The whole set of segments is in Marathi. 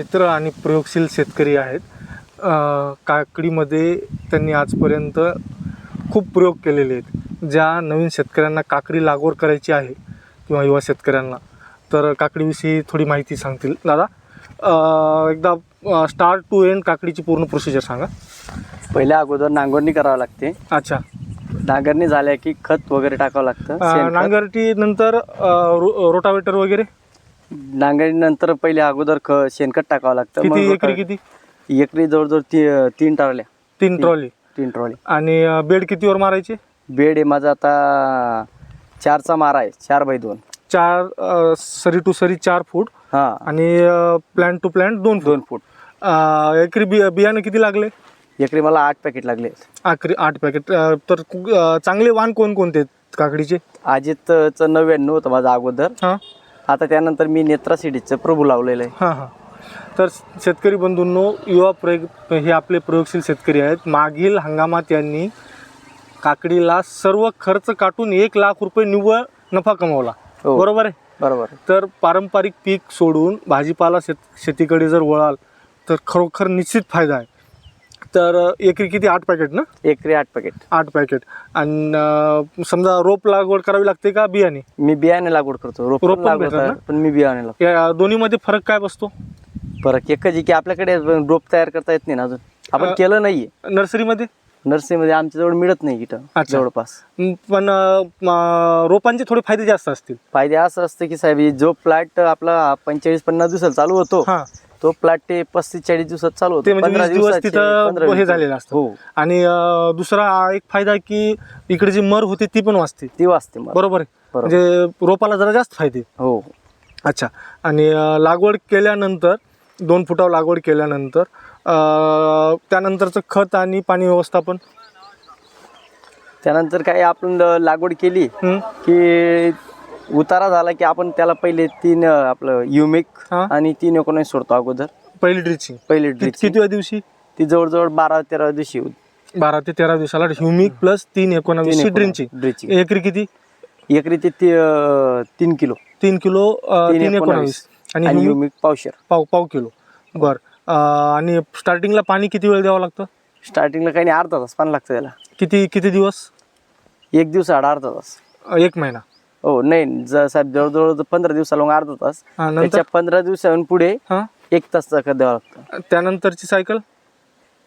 मित्र आणि प्रयोगशील शेतकरी आहेत. काकडीमध्ये त्यांनी आजपर्यंत खूप प्रयोग केलेले आहेत. ज्या नवीन शेतकऱ्यांना काकडी लागवड करायची आहे किंवा युवा शेतकऱ्यांना तर काकडीविषयी थोडी माहिती सांगतील. दादा एकदा स्टार्ट टू एंड काकडीची पूर्ण प्रोसिजर सांगा. पहिल्या अगोदर नांगरणी करावं लागते. अच्छा. नांगरणी झाल्या की खत वगैरे टाकावं लागतं. नांगरटी नंतर रोटावेटर वगैरे? नांगरणी नंतर पहिले अगोदर ख शेणखत टाकावं लागतं. किती? एकरी किती? एकरी जवळजवळ ती तीन टाळल्या तीन ट्रॉली. तीन ट्रॉली. आणि अ, बेड कितीवर मारायचे? बेड आहे माझा आता चारचा मारा आहे. चार बाय दोन. चार अ, सरी टू सरी चार फूट. हा. आणि प्लॅन्ट टू प्लॅन्ट दोन दोन फूट. एकरी बि बियाणं किती लागले? एकरी मला आठ पॅकेट लागले. आखरी आठ पॅकेट. तर अ, चांगले वाण कोण कोणते आहेत काकडीचे? अजितचं नव्याण्णव होतं माझा अगोदर. हां. आता त्यानंतर मी नेत्रा सिडीचं प्रभू लावलेलं आहे. हां हां. तर शेतकरी बंधूंनो युवा प्रयोग हे आपले प्रयोगशील शेतकरी आहेत. मागील हंगामात यांनी काकडीला सर्व खर्च काटून एक लाख रुपये निव्वळ नफा कमवला. हो. बरोबर आहे? बरोबर तर पारंपरिक पीक सोडून भाजीपाला शेत शेतीकडे जर वळाल तर खरोखर निश्चित फायदा आहे. तर एकरी किती? आठ पॅकेट ना? एकरी आठ पॅकेट आठ पॅकेट आणि समजा रोप लागवड करावी लागते का बियाणे? मी बियाणे लागवड करतो. रोप रोप पण लागवड भेटतात ना? पण मी बियाणे लावतो या दोन्हीमध्ये फरक काय बसतो? फरक एकच आहे की आपल्याकडे रोप तयार करता येत नाही ना अजून. आपण अ, केलं नाहीये. नर्सरीमध्ये? नर्सरीमध्ये आमच्याजवळ मिळत नाही इथं अच्छा. जवळपास. म, पण अ, म, रोपांचे थोडे फायदे जास्त असतील. फायदे असं असतं की साहेब हे जो प्लॉट आपला पंचेचाळीस पन्नास दिवसाला चालू होतो हां. तो प्लॉट ते पस्तीस चाळीस दिवसात चालू होतो. ते म्हणजे पंधरा वीस दिवस दिवसाचे, तिथं हे झालेलं असतं. हो. आणि अ, दुसरा एक फायदा की इकडे जी मर होते ती पण वाचते. ती वाचते मला बरोबर आहे. बरोबर. म्हणजे रोपाला जरा जास्त फायदे. हो. अच्छा. आणि अ, लागवड केल्यानंतर दोन फुटावर लागवड केल्यानंतर अ, त्यानंतरचं खत आणि पाणी व्यवस्थापन? त्यानंतर काय आपण लागवड केली हं? की उतारा झाला की आपण त्याला पहिले तीन अं, आपलं युमिक हा. आणि तीन एकोणीस सोडतो अगोदर. पहिली ड्रिचिंग पहिले ड्रिच किती दिवशी? ती जवळजवळ बारा तेरा दिवशी बारा ते तेरा दिवसाला ह्युमिक प्लस तीन एकोणावीस ड्रिंचिंग ड्रिचिंग एकरी किती? एकरी ते ती, अं, तीन किलो. तीन किलो अ, तीन तीन एकोणावीस. एकोणावीस. आणि आणि humic? युमिक पावशेर. पाव पाव किलो. बर. अ, आणि स्टार्टिंगला पाणी किती वेळ द्यावं लागतं? स्टार्टिंगला काही नाही अर्धा तास पाणी लागतं त्याला. किती किती दिवस? एक दिवस आड अर्धा तास. अ, एक महिना. हो नाही ज- साहेब जवळजवळ पंधरा दिवसाला मग अर्धा तास. हा, नंतर? त्याच्या पंधरा दिवसाहून पुढे हा? एक तास खत द्यावं लागतं. त्यानंतरची सायकल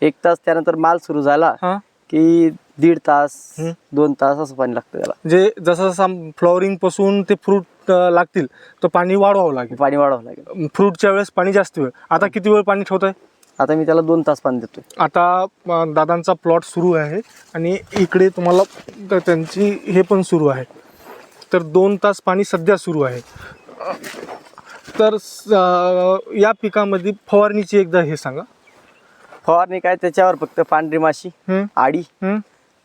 एक तास त्यानंतर माल सुरू झाला हा? की दीड तास हम्म. दोन तास असं पाणी लागतं त्याला. जे जसं जसं फ्लॉवरिंगपासून ते फ्रूट लागतील तर पाणी वाढवावं लागेल. पाणी वाढवावं लागेल. फ्रूटच्या वेळेस पाणी जास्त वेळ. आता किती वेळ पाणी ठेवत आहे आता मी त्याला दोन तास पाणी देतोय. आता अ, दादांचा प्लॉट सुरू आहे आणि इकडे तुम्हाला त- त्यांची हे पण सुरू आहे. तर दोन तास पाणी सध्या सुरू आहे. तर स- या पिकामध्ये फवारणीची एकदा हे सांगा. फवारणी काय त्याच्यावर फक्त पांढरी माशी? आडी?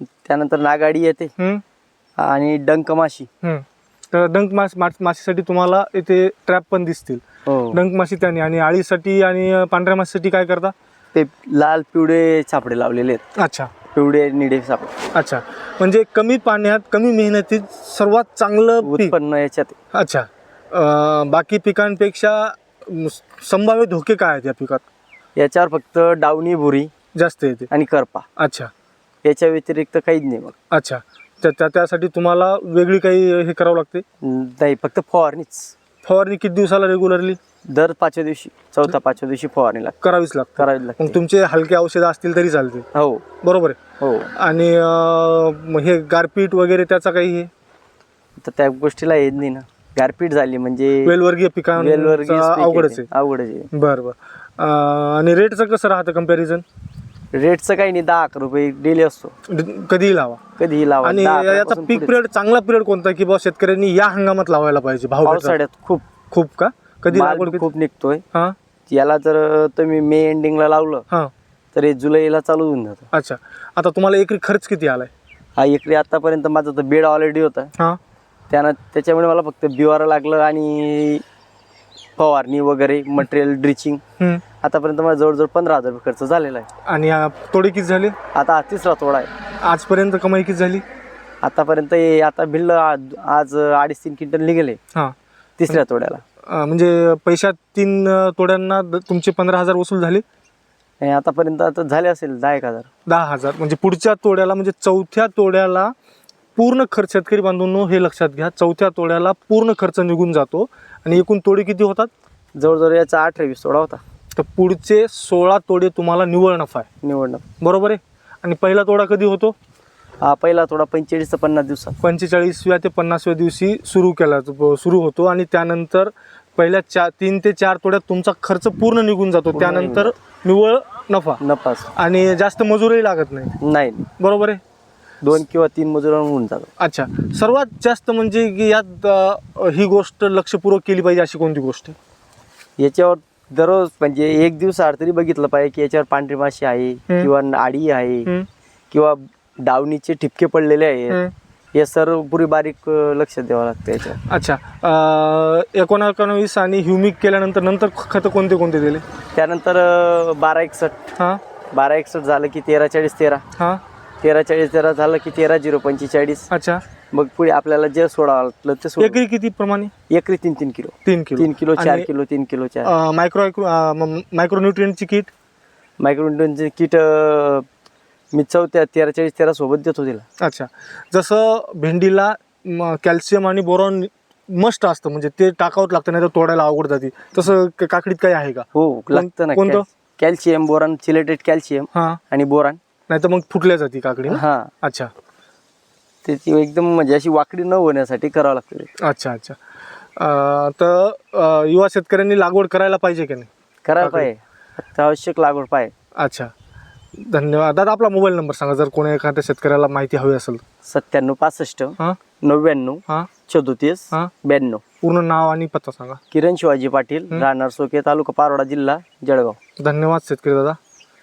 त्यानंतर नागाडी येते? आणि डंक माशी. तर डंक मास मास- माशीसाठी तुम्हाला इथे ट्रॅप पण दिसतील. हो. डंक माशी त्याने आणि आळीसाठी आणि पांढऱ्या माशीसाठी काय करता? ते लाल पिवळे सापडे लावलेले आहेत. अच्छा. पिवळे निळे सापडे अच्छा. म्हणजे कमी पाण्यात कमी मेहनतीत सर्वात चांगलं पीक? उत्पन्न याच्यात. आहे. अच्छा. अं, बाकी पिकांपेक्षा संभाव्य धोके काय आहेत या पिकात? याच्यावर फक्त डावणी भुरी जास्त येते. आणि करपा. अच्छा. याच्या व्यतिरिक्त काहीच नाही मग. अच्छा. त्या त्या- त्यासाठी तुम्हाला वेगळी काही हे करावं लागते? नाही फक्त फवारणीच. फवारणी किती दिवसाला रेग्युलरली दर पाचव्या दिवशी चौथा पाचव्या दिवशी फवारणी लागते. करावीच लागते. करावी मग लागते तुमचे हलके औषधं असतील तरी चालते हो. बरोबर आहे. हो. आणि अं, मग हे गारपीट वगैरे त्याचा काही हे? तर त्या गोष्टीला येत नाही ना. गारपीट झाली म्हणजे वेलवर्गीय वेलवर्गीय पिकांचा पीक अवघडच येते. आहे. अवघडच आहे. बरं बरं. अं, आणि रेटचं कसं राहतं कंपॅरिझन रेटचं काही नाही दहा अकरा रुपये डेली असतो. कधीही लावा. कधीही लावा आणि दहा याचा अकरापासून पीक पुढेच. पिरियड चांगला पिरियड कोणता की बा शेतकऱ्यांनी या हंगामात लावायला पाहिजे? भाव भेटला. पावसाळ्यात खूप. खूप का? कधी माल लागवड? खूप निघतोय. हा. याला जर तुम्ही मे एंडिंगला लावलं हा. तर हे जुलैला चालू होऊन जातं. अच्छा. आता तुम्हाला एकरी खर्च किती आलाय? हा एकरी आतापर्यंत माझा तर बेड ऑलरेडी होता. हा. त्यानं त्याच्यामुळे मला फक्त बिवारं लागलं आणि फवारणी वगैरे मटेरियल ड्रिचिंग हम्म. आतापर्यंत मला जवळजवळ पंधरा हजार रुपये खर्च झालेला आहे. आणि तोडे किती झाले? आता हा तिसरा तोडा आहे. आजपर्यंत कमाई किती झाली? आतापर्यंत हे आता भिल्ल आज आज अडीच तीन क्विंटल निघाले. हा. तिसऱ्या तोड्याला. अं, म्हणजे पैशात तीन अं, तोड्यांना द- तुमचे पंधरा हजार वसूल झाले? आणि आतापर्यंत आता झाले असेल दहा एक हजार. दहा हजार. म्हणजे पुढच्या तोड्याला म्हणजे चौथ्या तोड्याला पूर्ण खर्च शेतकरी बांधून हे लक्षात घ्या. चौथ्या तोड्याला पूर्ण खर्च निघून जातो. आणि एकूण तोडे किती होतात? जवळजवळ याचा अठरा वीस सोडा होता. तर पुढचे सोळा तोडे तुम्हाला निव्वळ नफा आहे. निवडणं बरोबर आहे? आणि पहिला तोडा कधी होतो? हा पहिला थोडा पंचेचाळीस ते पन्नास दिवसात. पंचेचाळीसव्या ते पन्नासव्या दिवशी सुरू केला सुरू होतो. आणि त्यानंतर पहिल्या चार तीन ते चार तोड्यात तुमचा खर्च पूर्ण निघून जातो. पूर्ण त्यानंतर निव्वळ नफा. नफास आणि जास्त मजुरही लागत नाही. नाही. बरोबर आहे? दोन किंवा तीन मजुरांवर होऊन जातं. अच्छा. सर्वात जास्त म्हणजे की यात अ, ही गोष्ट लक्षपूर्वक केली पाहिजे अशी कोणती गोष्ट? आहे याच्यावर दररोज म्हणजे एक दिवस आड तरी बघितलं पाहिजे की याच्यावर पांढरी माशी आहे किंवा आडी आहे हम्म, किंवा डावणीचे ठिपके पडलेले आहेत. हम्म. हे सर्व पुरी बारीक अं, लक्ष द्यावं लागतं याच्यावर. अच्छा. अ, एकोणावीस आणि ह्युमिक केल्यानंतर नंतर खतं कोणते कोणते दिले? त्यानंतर अं, बारा एकसष्ट. हां. बारा एकसष्ट झालं की तेरा चाळीस तेरा. हां. तेरा चाळीस तेरा झालं की तेरा झिरो पंचेचाळीस. अच्छा. मग पुढे आपल्याला जे सोडावं लागलं ते सोड एकरी किती प्रमाणे? एकरी तीन तीन किलो. तीन किलो. तीन किलो चार आणि, किलो तीन किलो चार. अ, मायक्रो मायक्रोन्युट्रियनची किट मायक्रोन्यूटनचे किट अं, मी चौथ्या तेरा चाळीस तेरा सोबत देतो तिला. अच्छा. जसं भेंडीला कॅल्शियम आणि बोरॉन मस्ट असतं म्हणजे ते टाकावंच लागतं नाही तर तोडायला अवघड जाते. तसं क- काकडीत काही आहे का? हो लागतं ना. कोणतं? कॅल्शियम बोरान चिलेटेड कॅल्शियम हां. आणि बोरान नाही तर मग फुटल्या जाते काकडी ना? हा. अच्छा. त्याची एकदम म्हणजे अशी वाकडी न होण्यासाठी करावं लागतं. अच्छा अच्छा. अ, तर अ, युवा शेतकऱ्यांनी लागवड करायला पाहिजे की नाही? करायला. पाहिजे. अत्यावश्यक लागवड पाहिजे. अच्छा. धन्यवाद. दादा आपला मोबाईल नंबर सांगा. जर कोणी एखाद्या शेतकऱ्याला माहिती हवी असेल तर. सत्त्याण्णव पासष्ट हां? नव्याण्णव हां? सदोतीस हां? ब्याण्णव. पूर्ण नाव आणि पत्ता सांगा. किरण शिवाजी पाटील राहणार सोके तालुका पारोडा जिल्हा जळगाव. धन्यवाद शेतकरी दादा.